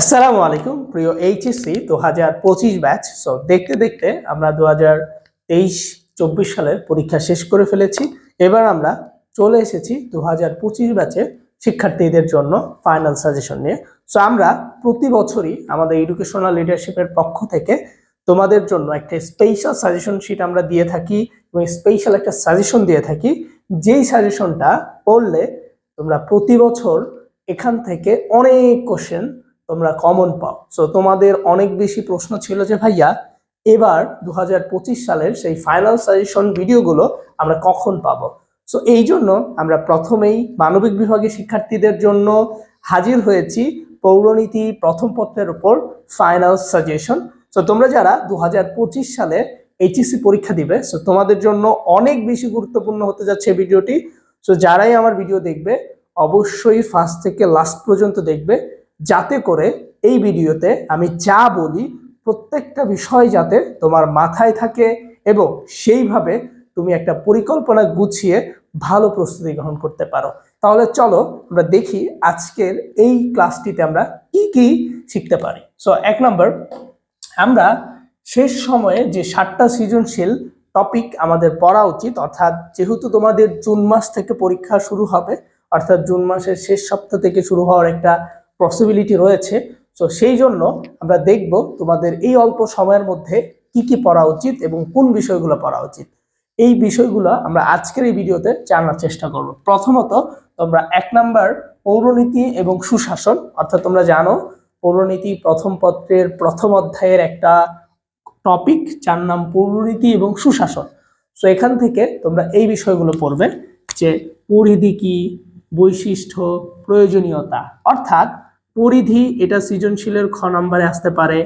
আসসালামু আলাইকুম, প্রিয় এইচএসসি দু হাজার পঁচিশ ব্যাচ সো দেখতে দেখতে আমরা দু হাজার তেইশ চব্বিশ সালের পরীক্ষা শেষ করে ফেলেছি। এবার আমরা চলে এসেছি দু হাজার পঁচিশ ব্যাচের শিক্ষার্থীদের জন্য ফাইনাল সাজেশন নিয়ে। সো আমরা প্রতি বছরই আমাদের এডুকেশনাল লিডারশিপের পক্ষ থেকে তোমাদের জন্য একটা স্পেশাল সাজেশন শিট আমরা দিয়ে থাকি এবং স্পেশাল একটা সাজেশন দিয়ে থাকি। যেই সাজেশনটা পড়লে তোমরা প্রতি বছর এখান থেকে অনেক কোশ্চেন তোমরা কমন পাও। সো তোমাদের অনেক বেশি প্রশ্ন ছিল যে, ভাইয়া, এবার দু হাজার পঁচিশ সালের সেই ফাইনাল সাজেশন ভিডিওগুলো আমরা কখন পাবো? সো এই জন্য আমরা প্রথমেই মানবিক বিভাগের শিক্ষার্থীদের জন্য হাজির হয়েছি পৌরনীতি প্রথম পত্রের উপর ফাইনাল সাজেশন সো তোমরা যারা দু হাজার পঁচিশ সালে এইচএসসি পরীক্ষা দিবে সো তোমাদের জন্য অনেক বেশি গুরুত্বপূর্ণ হতে যাচ্ছে ভিডিওটি সো যারাই আমার ভিডিও দেখবে, অবশ্যই ফার্স্ট থেকে লাস্ট পর্যন্ত দেখবে। যাতে করে এই ভিডিওতে আমি যা বলি, প্রত্যেকটা বিষয় যাতে তোমার মাথায় থাকে এবং সেইভাবে তুমি একটা পরিকল্পনা গুছিয়ে ভালো প্রস্তুতি গ্রহণ করতে পারো। তাহলে চলো আমরা দেখি আজকের এই ক্লাসটিতে আমরা কি কি শিখতে পারি। সো এক নম্বর, আমরা শেষ সময়ে যে সাতটা সৃজনশীল টপিক আমাদের পড়া উচিত, অর্থাৎ যেহেতু তোমাদের জুন মাস থেকে পরীক্ষা শুরু হবে, অর্থাৎ জুন মাসের শেষ সপ্তাহ থেকে শুরু হওয়ার একটা পসিবিলিটি রয়েছে। সো সেই জন্য আমরা দেখব তোমাদের এই অল্প সময়ের মধ্যে কি কি পড়া উচিত এবং কোন বিষয়গুলো পড়া উচিত। এই বিষয়গুলো আমরা আজকের এই ভিডিওতে জানার চেষ্টা করব। প্রথমত, তোমরা এক নাম্বার পৌরনীতি এবং সুশাসন, অর্থাৎ তোমরা জানো, পৌরনীতি প্রথম পত্রের প্রথম অধ্যায়ের একটা টপিক যার নাম পৌরনীতি এবং সুশাসন। সো এখান থেকে তোমরা এই বিষয়গুলো পড়বে যে পরিধি কি বৈশিষ্ট্য, প্রয়োজনীয়তা। অর্থাৎ পরিধি এটা সৃজনশীলের খ নম্বরে আসতে পারে,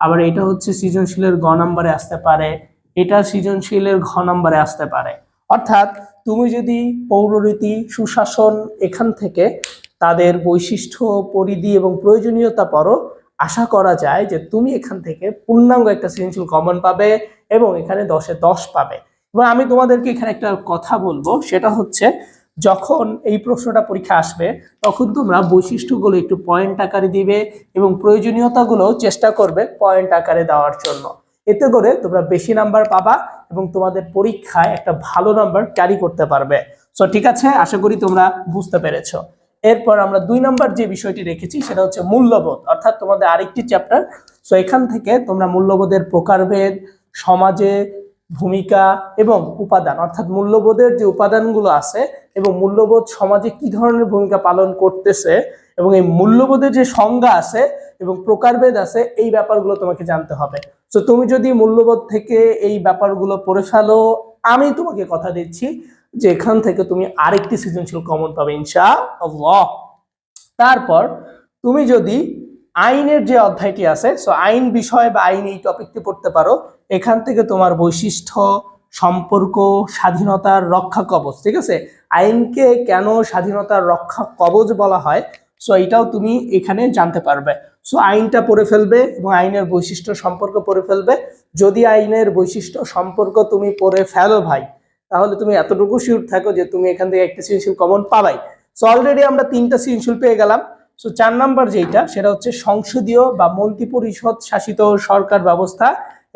আবার এটা হচ্ছে সৃজনশীলের গ নম্বরে আসতে পারে, এটা সৃজনশীলের ঘ নম্বরে আসতে পারে। অর্থাৎ তুমি যদি পৌররীতি, সুশাসন এখান থেকে তাদের বৈশিষ্ট্য, পরিধি এবং প্রয়োজনীয়তা পড়ো আশা করা যায় যে তুমি এখান থেকে পূর্ণাঙ্গ একটা সৃজনশীল কমন পাবে এবং এখানে দশে দশ পাবে। এবং আমি তোমাদেরকে এখানে একটা কথা বলব, সেটা হচ্ছে যখন এই প্রশ্নটা পরীক্ষা আসবে, তখন তোমরা বৈশিষ্ট্যগুলো একটু পয়েন্ট আকারে দিবে এবং প্রয়োজনীয়তাগুলো চেষ্টা করবে পয়েন্ট আকারে দেওয়ার জন্য। এতে করে তোমরা বেশি নাম্বার পাবা এবং তোমাদের পরীক্ষায় একটা ভালো নাম্বার ক্যারি করতে পারবে। সো ঠিক আছে? আশা করি তোমরা বুঝতে পেরেছ। এরপর আমরা দুই নাম্বার যে বিষয়টি রেখেছি, সেটা হচ্ছে মূল্যবোধ। অর্থাৎ তোমাদের আরেকটি চ্যাপ্টার সো এখান থেকে তোমরা মূল্যবোধের প্রকারভেদ, সমাজে ভূমিকা এবং উপাদান, অর্থাৎ মূল্যবোধের যে উপাদানগুলো আছে এবং মূল্যবোধ সমাজে কি ধরনের ভূমিকা পালন করতেছে এবং এই মূল্যবোধের যে সংজ্ঞা আছে এবং প্রকারভেদ আছে, এই ব্যাপারগুলো তোমাকে জানতে হবে। তো তুমি যদি মূল্যবোধ থেকে এই ব্যাপারগুলো পড়ে ফেলো, আমি তোমাকে কথা দিচ্ছি যে এখান থেকে তুমি আরেকটি সৃজনশীল কমন পাবে ইনশা তারপর, তুমি যদি আইনের যে অধ্যায়টি আছে সো আইন বিষয় বা আইন এই টপিকটি পড়তে পারো, এখান থেকে তোমার বৈশিষ্ট্য, সম্পর্ক, স্বাধীনতার রক্ষা কবচ, ঠিক আছে? আইনকে কেন স্বাধীনতার রক্ষা কবচ বলা হয় সো এটাও তুমি এখানে জানতে পারবে। সো আইনটা পড়ে ফেলবে এবং আইনের বৈশিষ্ট্য সম্পর্ক পড়ে ফেলবে। যদি আইনের বৈশিষ্ট্য সম্পর্ক তুমি পড়ে ফেলো ভাই, তাহলে তুমি এতটুকু শিওর থাকো যে তুমি এখান থেকে একটা সৃজনশীল কমন পাবাই। সো অলরেডি আমরা তিনটা সৃজনশীল পেয়ে গেলাম। সো চার নাম্বার যেটা সেটা হচ্ছে সংসদীয় বা মন্ত্রী পরিষদ শাসিত সরকার ব্যবস্থা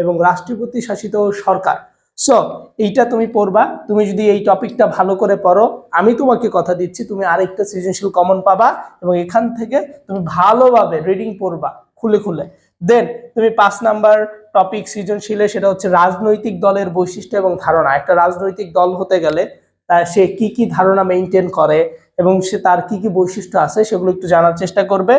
এবং রাষ্ট্রপতি শাসিত সরকার। সো এইটা তুমি পড়বা। তুমি যদি এই টপিকটা ভালো করে পড়ো, আমি তোমাকে কথা দিচ্ছি, তুমি আরেকটা সৃজনশীল কমন পাবা এবং এখান থেকে তুমি ভালোভাবে রিডিং পড়বা, খুলে খুলে। দেন তুমি পাঁচ নাম্বার টপিক সৃজনশীলে সেটা হচ্ছে রাজনৈতিক দলের বৈশিষ্ট্য এবং ধারণা। একটা রাজনৈতিক দল হতে গেলে সে কি কি ধারণা মেনটেন করে এবং সে তার কি কি বৈশিষ্ট্য আছে সেগুলো একটু জানার চেষ্টা করবে।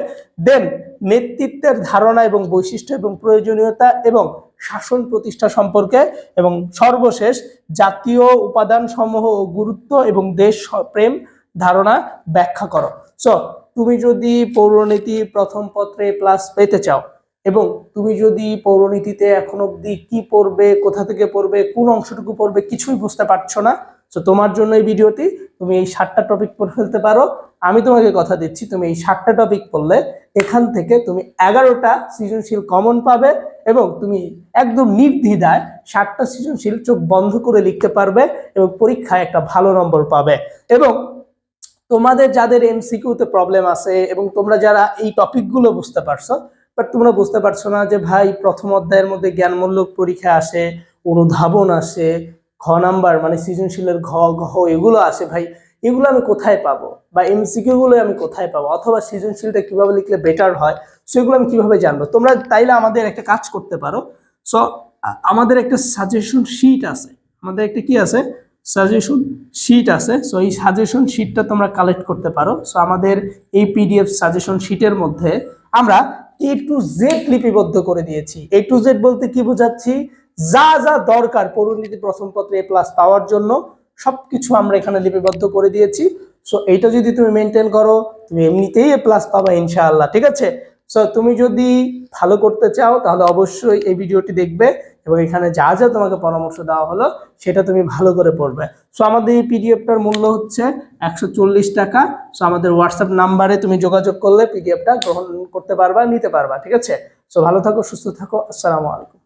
দেন নেতৃত্বের ধারণা এবং বৈশিষ্ট্য এবং প্রয়োজনীয়তা এবং শাসন প্রতিষ্ঠা সম্পর্কে এবং সর্বশেষ জাতীয় উপাদান সমূহ ও গুরুত্ব এবং দেশ প্রেম ধারণা ব্যাখ্যা করো। সো তুমি যদি পৌরনীতি প্রথম পত্রে প্লাস পেতে চাও এবং তুমি যদি পৌরনীতিতে এখন অবধি কি পড়বে, কোথা থেকে পড়বে, কোন অংশটুকু পড়বে কিছুই বুঝতে পারছ না তো তোমার জন্য এই ভিডিওটি তুমি এই সাতটা টপিক পড়ে ফেলতে পারো। আমি তোমাকে কথা দিচ্ছি, তুমি এই সাতটা টপিক পড়লে এখান থেকে তুমি এগারোটা সৃজনশীল কমন পাবে এবং তুমি একদম নির্দ্বিধায় সাতটা সৃজনশীল চোখ বন্ধ করে লিখতে পারবে এবং পরীক্ষায় একটা ভালো নম্বর পাবে। এবং তোমাদের যাদের এমসিকিউতে প্রবলেম আছে এবং তোমরা যারা এই টপিকগুলো বুঝতে পারছ বাট তোমরা বুঝতে পারছ না যে ভাই প্রথম অধ্যায়ের মধ্যে জ্ঞানমূলক পরীক্ষা আসে, অনুধাবন আসে ঘ নাম্বার মানে সৃজনশীলের ঘ ঘ এগুলো আসে ভাই। এগুলো আমি কোথায় পাবো? বা এমসিকিউ গুলো আমি কোথায় পাবো? অথবা সৃজনশীলটা কীভাবে লিখলে বেটার হয়? সেগুলো আমি কীভাবে জানব? তোমরা তাইলে আমাদের একটা কাজ করতে পারো। সো আমাদের একটা সাজেশন শিট আছে। আমাদের একটা কি আছে? সাজেশন শিট আছে। সো এই সাজেশন শিটটা তোমরা কালেক্ট করতে পারো। সো আমাদের এই পিডিএফ সাজেশন শিটের মধ্যে আমরা এ টু জেড লিপিবদ্ধ করে দিয়েছি। এ টু জেড বলতে কি বোঝাচ্ছি? যা যা দরকার পরিণতি প্রথম পত্রে এ প্লাস পাওয়ার জন্য, সবকিছু আমরা এখানে লিপিবদ্ধ করে দিয়েছি। সো এইটা যদি তুমি মেনটেন করো, তুমি এমনিতেই এ প্লাস পাবা ইনশাআল্লাহ, ঠিক আছে? সো তুমি যদি ভালো করতে চাও, তাহলে অবশ্যই এই ভিডিওটি দেখবে এবং এখানে যা যা তোমাকে পরামর্শ দেওয়া হলো, সেটা তুমি ভালো করে পড়বে। সো আমাদের এই পিডিএফটার মূল্য হচ্ছে একশো চল্লিশ টাকা। সো আমাদের হোয়াটসঅ্যাপ নাম্বারে তুমি যোগাযোগ করলে পিডিএফটা গ্রহণ করতে পারবা, নিতে পারবা, ঠিক আছে? সো ভালো থাকো, সুস্থ থাকো, আসসালামু আলাইকুম।